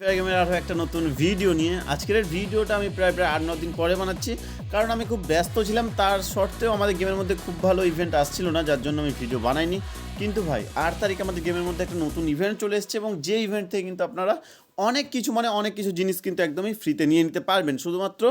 গেমের আরও একটা নতুন ভিডিও নিয়ে। আজকের ভিডিওটা আমি প্রায় প্রায় আট ন দিন পরে বানাচ্ছি। কারণ আমি খুব ব্যস্ত ছিলাম, তার সত্ত্বেও আমাদের গেমের মধ্যে খুব ভালো ইভেন্ট আসছিল না, যার জন্য আমি ভিডিও বানাইনি। কিন্তু ভাই, আট তারিখে আমাদের গেমের মধ্যে একটা নতুন ইভেন্ট চলে এসেছে এবং যে ইভেন্ট থেকে কিন্তু আপনারা অনেক কিছু মানে অনেক কিছু জিনিস কিন্তু একদমই ফ্রিতে নিয়ে নিতে পারবেন। শুধুমাত্র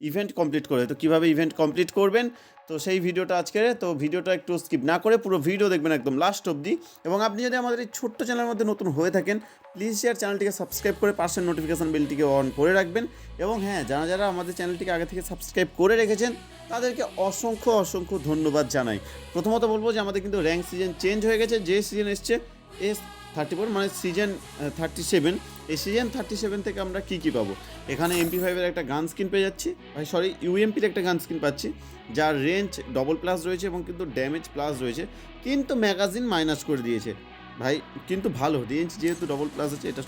ইভেন্ট কমপ্লিট করে। তো কীভাবে ইভেন্ট কমপ্লিট করবেন? তো সেই ভিডিওটা আজকে তো ভিডিওটা একটু স্কিপ না করে পুরো ভিডিও দেখবেন একদম লাস্ট অবধি। এবং আপনি যদি আমাদের এই ছোট্ট চ্যানেলের মধ্যে নতুন হয়ে থাকেন প্লিজ শেয়ার চ্যানেলটিকে সাবস্ক্রাইব করে পাশের নোটিফিকেশান বেলটিকে অন করে রাখবেন। এবং হ্যাঁ যারা যারা আমাদের চ্যানেলটিকে আগে থেকে সাবস্ক্রাইব করে রেখেছেন, তাদেরকে অসংখ্য অসংখ্য ধন্যবাদ জানাই। প্রথমত বলব যে আমাদের কিন্তু র্যাঙ্ক সিজন চেঞ্জ হয়ে গেছে। যে সিজন এসছে এস থার্টি ফোর মানে সিজন থার্টি সেভেন এই সিজন থার্টি সেভেন থেকে আমরা কী কী পাবো? এখানে এমপি ফাইভের একটা গান স্কিন পেয়ে যাচ্ছি। ভাই সরি ইউএমপির একটা গান স্কিন পাচ্ছি, যার রেঞ্জ ডবল প্লাস রয়েছে এবং কিন্তু ড্যামেজ প্লাস রয়েছে। কিন্তু ম্যাগাজিন মাইনাস করে দিয়েছে। ভাই, কিন্তু ভালো রেঞ্জ যেহেতু ডবল প্লাস আছে, এটা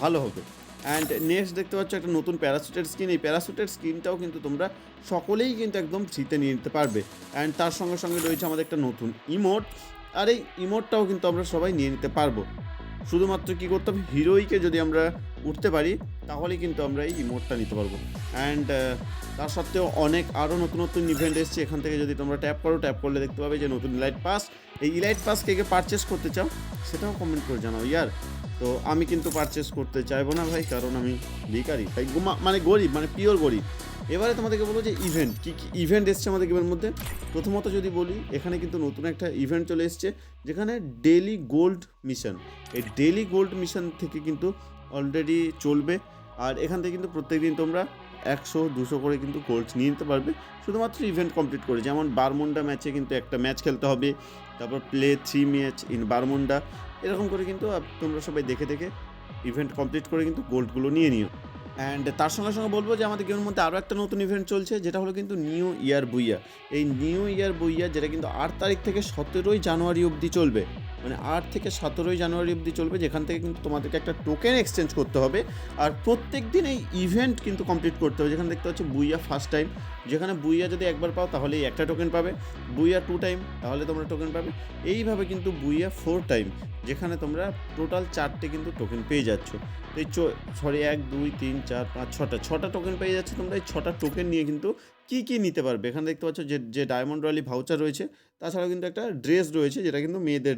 ভালো হবে। অ্যান্ড নেক্সট দেখতে পাচ্ছ একটা নতুন প্যারাসুটের স্কিন এই প্যারাসুটের স্কিনটাও কিন্তু তোমরা সকলেই কিন্তু একদম ফ্রিতে নিয়ে নিতে পারবে। অ্যান্ড তার সঙ্গে সঙ্গে রয়েছে আমাদের একটা নতুন ইমোট আর এই ইমোটটাও কিন্তু আমরা সবাই নিয়ে নিতে পারব। শুধুমাত্র কী করতে হবে হিরোইকে যদি আমরা উঠতে পারি, তাহলে কিন্তু আমরা এই ইমোটটা নিতে পারব। অ্যান্ড তার সত্ত্বেও অনেক আরও নতুন নতুন ইভেন্ট এসছে। এখান থেকে যদি তোমরা ট্যাপ করো ট্যাপ করলে দেখতে পাবে যে নতুন ইলাইট পাস এই ইলাইট পাস কে কে পারচেস করতে চাও, সেটাও কমেন্ট করে জানাও ইয়ার। তো আমি কিন্তু পারচেস করতে চাইব না ভাই, কারণ আমি ভিকারি গুমা- মানে গরিব মানে পিওর গরিব। এবারে তোমাদেরকে বলব যে ইভেন্ট কী কী ইভেন্ট এসছে আমাদের গেমের মধ্যে? প্রথমত যদি বলি, এখানে কিন্তু নতুন একটা ইভেন্ট চলে এসছে, যেখানে ডেলি গোল্ড মিশন এই ডেলি গোল্ড মিশন থেকে কিন্তু অলরেডি চলবে, আর এখান থেকে কিন্তু প্রত্যেকদিন তোমরা একশো, দুশো করে কিন্তু গোল্ড নিয়ে নিতে পারবে, শুধুমাত্র ইভেন্ট কমপ্লিট করে। যেমন বারমুন্ডা ম্যাচে কিন্তু একটা ম্যাচ খেলতে হবে, তারপর play three match in Bermuda এরকম করে কিন্তু তোমরা সবাই দেখে দেখে ইভেন্ট কমপ্লিট করে কিন্তু গোল্ডগুলো নিয়ে নিও। অ্যান্ড তার সঙ্গে সঙ্গে বলব যে আমাদের গেমের মধ্যে আরও একটা নতুন ইভেন্ট চলছে, যেটা হলো কিন্তু নিউ ইয়ার বুইয়া এই নিউ ইয়ার বুইয়া যেটা কিন্তু আট তারিখ থেকে সতেরোই জানুয়ারি অবধি চলবে। মানে আট থেকে সতেরোই জানুয়ারি অবধি চলবে, যেখান থেকে কিন্তু তোমাদেরকে একটা টোকেন এক্সচেঞ্জ করতে হবে। আর প্রত্যেক দিন এই ইভেন্ট কিন্তু কমপ্লিট করতে হবে। যেখানে দেখতে পাচ্ছ বুইয়া ফার্স্ট টাইম যেখানে বুইয়া যদি একবার পাও, তাহলে একটা টোকেন পাবে। বুইয়া টু টাইম তাহলে তোমরা টোকেন পাবে। এইভাবে কিন্তু বুইয়া ফোর টাইম যেখানে তোমরা টোটাল চারটে কিন্তু টোকেন পেয়ে যাচ্ছ। এই সরি এক, দুই, তিন, চার, পাঁচ, ছটা। ছটা টোকেন পেয়ে যাচ্ছে তোমরা, এই ছটা টোকেন নিয়ে কিন্তু কী কী নিতে পারবে? এখানে দেখতে পাচ্ছ যে যে ডায়মন্ড রয়ালি ভাউচার রয়েছে, তাছাড়াও কিন্তু একটা ড্রেস রয়েছে, যেটা কিন্তু মেয়েদের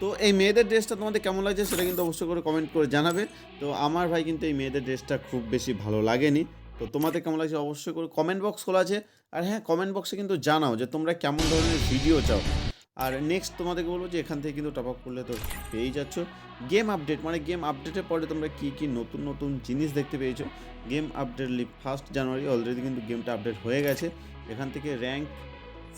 তো এই মেয়েদের ড্রেসটা তোমাদের কেমন লাগছে সেটা কিন্তু অবশ্যই করে কমেন্ট করে জানাবে। তো আমার ভাই কিন্তু এই মেয়েদের ড্রেসটা খুব বেশি ভালো লাগেনি। তো তোমাদের কেমন লাগছে অবশ্যই করে কমেন্ট বক্স খোলা আছে। আর হ্যাঁ কমেন্ট বক্সে কিন্তু জানাও যে তোমরা কেমন ধরনের ভিডিও চাও। আর নেক্সট তোমাদেরকে বলব যে এখান থেকে কিন্তু টপ আপ করলে তো পেয়েই যাচ্ছ। গেম আপডেট মানে গেম আপডেটের পরে তোমরা কী কী নতুন নতুন জিনিস দেখতে পেয়েছ? গেম আপডেট লি ফার্স্ট জানুয়ারি অলরেডি কিন্তু গেমটা আপডেট হয়ে গেছে। এখান থেকে র্যাঙ্ক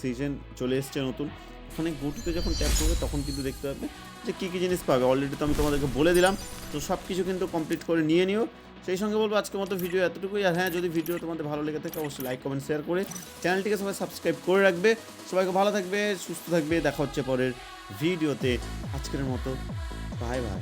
সিজন চলে এসছে নতুন। ওখানে গুটিতে যখন ট্যাপ করবে, তখন কিন্তু দেখতে পাবে যে কী কী জিনিস পাবে। অলরেডি তো আমি তোমাদেরকে বলে দিলাম, তো সব কিছু কিন্তু কমপ্লিট করে নিয়ে নিও। সেই সঙ্গে বলব, আজকের মতো ভিডিও এতটুকুই। আর হ্যাঁ যদি ভিডিও তোমাদের ভালো লেগে থাকে, অবশ্যই লাইক কমেন্ট শেয়ার করে চ্যানেলটিকে সবাই সাবস্ক্রাইব করে রাখবে। সবাইকে ভালো থাকবে, সুস্থ থাকবে। দেখা হচ্ছে পরের ভিডিওতে আজকের মতো বাই বাই